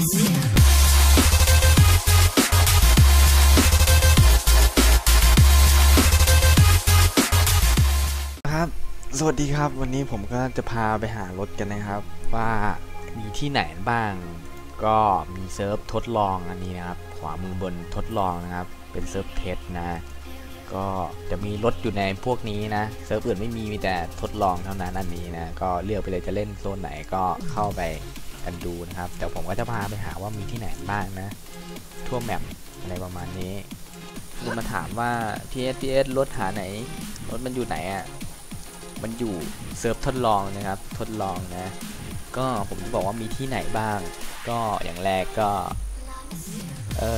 ครับ สวัสดีครับวันนี้ผมก็จะพาไปหารถกันนะครับ ว่ามีที่ไหนบ้าง ก็มีเซิร์ฟทดลองอันนี้นะครับ ขวามือบนทดลองนะครับ เป็นเซิร์ฟเทสนะก็จะมีรถอยู่ในพวกนี้นะเซิร์ฟอื่นไม่มีมีแต่ทดลองเท่านั้นอันนี้นะก็เลือกไปเลยจะเล่นโซนไหนก็เข้าไป กันดูนะครับ แต่ผมก็จะพาไปหาว่ามีที่ไหนบ้างนะ ทั่วแมปอะไรประมาณนี้คุณมาถามว่า PS PS รถหาไหน รถมันอยู่ไหนอะ มันอยู่เซิร์ฟทดลองนะครับ ทดลองนะ ก็ผมจะบอกว่ามีที่ไหนบ้าง ก็อย่างแรกก็ เอ่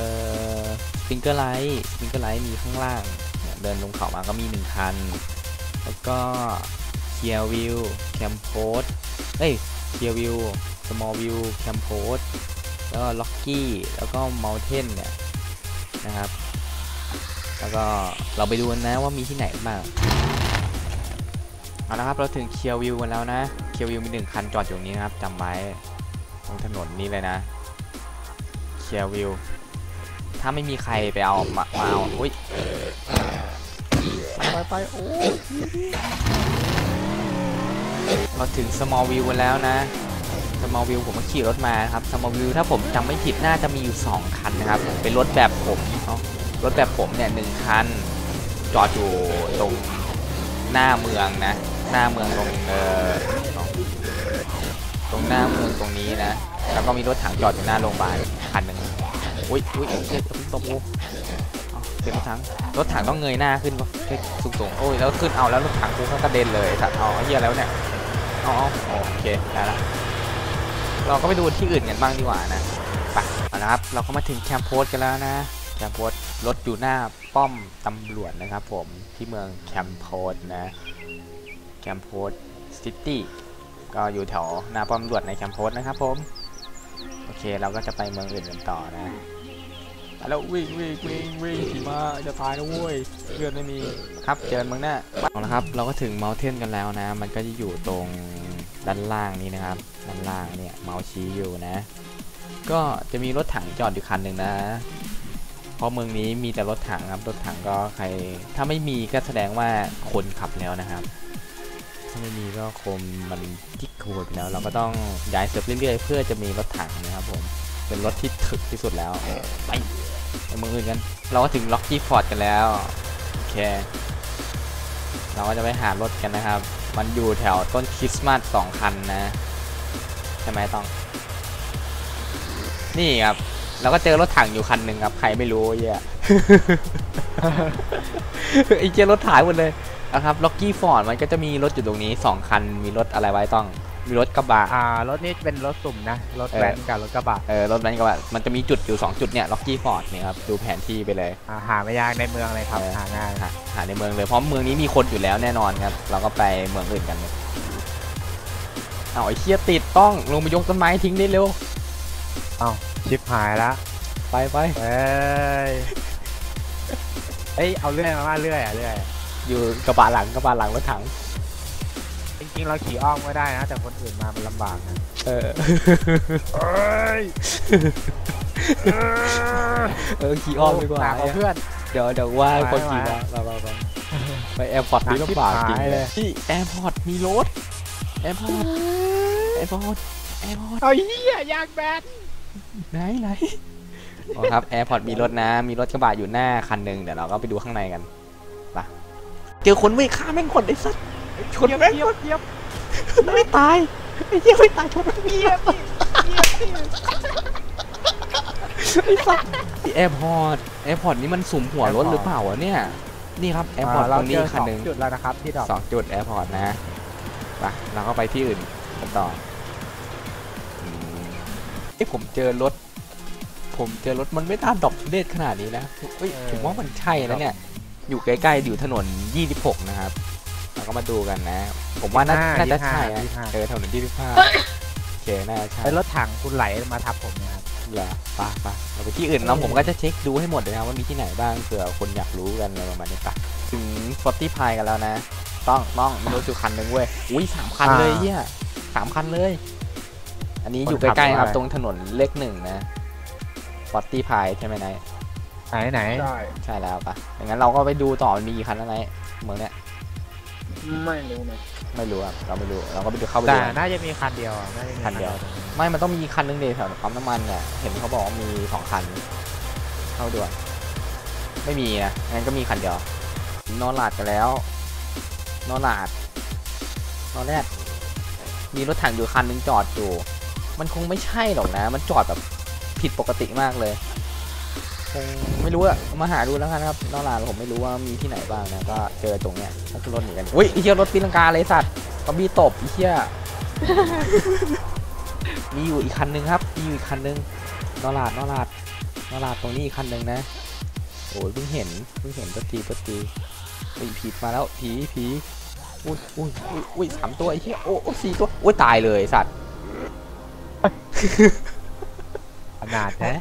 อฟิงเกอร์ไลท์ฟิงเกอร์ไลท์มีข้างล่างเนี่ยเดินลงเขามาก็มีหนึ่งคัน แล้วก็เคียร์วิวแคมโพสเอ้ยเคียร์วิว สมอลวิวแคมโพสแล้วก็ล็อกกี้แล้วก็เมลเทนเนี่ยนะครับ แล้วก็เราไปดูกันนะว่ามีที่ไหนบ้างเอาละครับเราถึงเคียววิวกันแล้วนะเคียววิวมีหนึ่งคันจอดอยู่ตรงนี้นะครับจำไว้ตรงถนนนี้เลยนะเคียววิวถ้าไม่มีใครไปเอามามาเอาอุ้ยไปไปไปโอ้เราถึง small view กันแล้วนะ small view ผมก็ขี่รถมาครับ small view ถ้าผมจำไม่ผิดน่าจะมีอยู่ 2 คันนะครับ เป็นรถแบบผมเนาะรถแบบผมเนี่ยหนึ่งคัน จอดอยู่ตรงหน้าเมืองนะ หน้าเมืองตรงเออตรงหน้าเมืองตรงนี้นะ แล้วก็มีรถถังจอดอยู่หน้าโรงพยาบาลคันหนึ่งอุ้ยอุ้ยเฮ้ยอย่าเพิ่งตกโอ้เอาเสียงรถถังรถถังต้องเงยหน้าขึ้นปะเฮ้ยสูงโอ้ยแล้วขึ้นเอาแล้วรถถังกูก็กระเด็นเลยไอ้สัตว์เอาเหี้ยแล้วเนี่ยอาเอาโอเคได้ละ เราก็ไปดูที่อื่นกันบ้างดีกว่านะไปเอาละครับ เราก็มาถึงแคมป์โพสกันแล้วนะ แคมป์โพสรถอยู่หน้าป้อมตำรวจนะครับผม ที่เมืองแคมป์โพสนะ แคมป์โพสซิตี้ ก็อยู่แถวหน้าป้อมตำรวจในแคมป์โพสนะครับผม โอเค เราก็จะไปเมืองอื่นกันต่อนะแล้ววิ่งวิ่งวิ่งวิ่งขี่มาจะตายนะเว้ยเลือดไม่มีครับเจอเมืองหน้าเอาละครับ เราก็ถึงเมลเทนกันแล้วนะ มันก็จะอยู่ตรง ด้านล่างนี้นะครับ ด้านล่างเนี่ยเมาส์ชี้อยู่นะ ก็จะมีรถถังจอดอยู่คันหนึ่งนะ เพราะเมืองนี้มีแต่รถถังครับ รถถังก็ใคร ถ้าไม่มีก็แสดงว่าคนขับแล้วนะครับ ถ้าไม่มีก็คงมันจิกโคดแล้ว เราก็ต้องย้ายเซิร์ฟเรื่อยๆ เพื่อจะมีรถถังนะครับผม เป็นรถที่ถึกที่สุดแล้ว ไปไปเมืองอื่นกัน เราก็ถึงล็อกกี้ฟอร์ดกันแล้ว โอเค เราก็จะไปหารถกันนะครับ มันอยู่แถวต้นคริสต์มาสสองคันนะ ใช่ไหมต้อง นี่ครับ เราก็เจอรถถังอยู่คันหนึ่งครับ ใครไม่รู้เหี้ยไอ้เจรถถ่ายหมดเลยนะครับ ล็อกกี้ฟอร์ดมันก็จะมีรถอยู่ตรงนี้2คัน มีรถอะไรไว้ต้อง มีรถกระบะอ่ารถนี่เป็นรถสุ่มนะรถแว้นกับรถกระบะเออรถนั้นกระบะมันจะมีจุดอยู่ 2 จุดเนี่ยล็อกกี้ฟอร์ดเนี่ยครับดูแผนที่ไปเลยอ่าหาไม่ยากในเมืองเลยครับเออหาง่ายหาหาในเมืองเลยเพราะเมืองนี้มีคนอยู่แล้วแน่นอนครับเราก็ไปเมืองอื่นกันเลยเอาไอ้เคียติดต้องลงไปยกต้นไม้ทิ้งได้เร็วเอ้าชิปหายละไปไปเอ้ยเอ้ยเอาเลื่อยมาว่าเลื่อยอะเลื่อยอยู่กระบะหลังกระบะหลังรถถัง จริงๆเราขี่อ้อมก็ได้นะ แต่คนอื่นมามันลำบากนะเออเอ้ยเออขี่อ้อมดีกว่าหนัของเพื่อน เดี๋ยวเดี๋ยวว่าไปคนขี่ไปมาไปไปไปไปแอร์พอร์ตนี่ลำบากจริงหายเลยนี่แอร์พอร์ตมีรถแอร์พอร์ตแอร์พอร์ตแอร์พอร์ตเอาเหี้ยยางแบนไหนไหนอ๋อครับแอร์พอร์ตมีรถนะ มีรถกระบะอยู่หน้าคันหนึ่งเดี๋ยวเราก็ไปดูข้างในกันไปเจอคนไม่ฆ่าแม่งคนไอ้สัส ชนเยียบแม่งเยียบเยียบไม่ตายไอ้เหี้ยไม่ตายชนแม่งเยียบเยียบเยียบไอ้สัสแอร์พอร์ตแอร์พอร์ตนี่มันสุ่มหัวรถหรือเปล่าวะเนี่ย นี่ครับแอร์พอร์ตตเรารงนี้เจอคันหนึ่งสอจุดแล้วนะครับที่ดอกสองจุดแอร์พอร์ตนะไปเราก็ไปที่อื่นกันต่ออืมเอ้ยผมเจอรถ ผมเจอรถมันไม่ตามดอกเลดขนาดนี้นะเอ้ยผมว่ามันใช่นะเนี่ย อยู่ใกล้ๆอยู่ถนน 26 นะครับ เราก็มาดูกันนะ ผมว่าน่าน่าจะใช่นะเออถนน25โอเคน่าจะใช่ไอ้รถถังคุณไหลมาทับผมนะครับเหรอไป่ะป่ะเราไปที่อื่นแล้วผมก็จะเช็คดูให้หมดเลยนะว่ามีที่ไหนบ้างเผื่อคนอยากรู้กันอะไรประมาณนี้ป่ะถึงฟอร์ตี้พายกันแล้วนะ ต้องต้องมีรถอยู่คันหนึ่งเว้ยอุ้ยสามคันเลยเฮียสามคันเลย อันนี้คนอยู่ขับใกล้ๆครับว่าตรงถนนเลขหนึ่งนะฟอตตี้พายใช่ไหมนายไหนไหนใช่ใช่แล้วปะอย่างนั้นเราก็ไปดูต่อมันมีกี่คันแล้วไงเมืองเนี้ย ไม่รู้นะไม่รู้อะเราไม่รู้เราก็ไปดูเข้าไปแต่ดูน่าจะมีคันเดียวอะน่าจะมีคันเดียวตรงนี้ไม่มันต้องมีคันนึงเดแถวปั๊มน้ำมันเนี่ยเห็นเขาบอกว่ามีสองคัน เข้าไปดูอะไม่มีนะงั้นก็มีคันเดียวนอนหลาดกันแล้ว นอนหลาดนอนแรกมีรถถังอยู่คันนึงจอดอยู่ มันคงไม่ใช่หรอกนะ มันจอดแบบผิดปกติมากเลย คงไม่รู้อะมาหาดูแล้วกันครับนอกลานผมไม่รู้ว่ามีที่ไหนบ้างนะก็เจอตรงเนี้ยก็คือรถหนีกันอุ้ยไอ้เหี้ยรถตีลังกาเลยสัตว์ก็มีตบไอ้เหี้ยมีอยู่อีกคันนึงครับมีอยู่อีกคันนึงนอลาดนอลาดนอลาดตรงนี้อีกคันนึงนะโอ้ยเพิ่งเห็นเพิ่งเห็นตัวตีตัวตีอุ้ยผีมาแล้วผีผีอุ้ยอุ้ยอุ้ยอุ้ยสามตัวไอ้เหี้ยโอ้โอ้สี่ตัวอุ้ยตายเลยสัตว์ขนาดนะ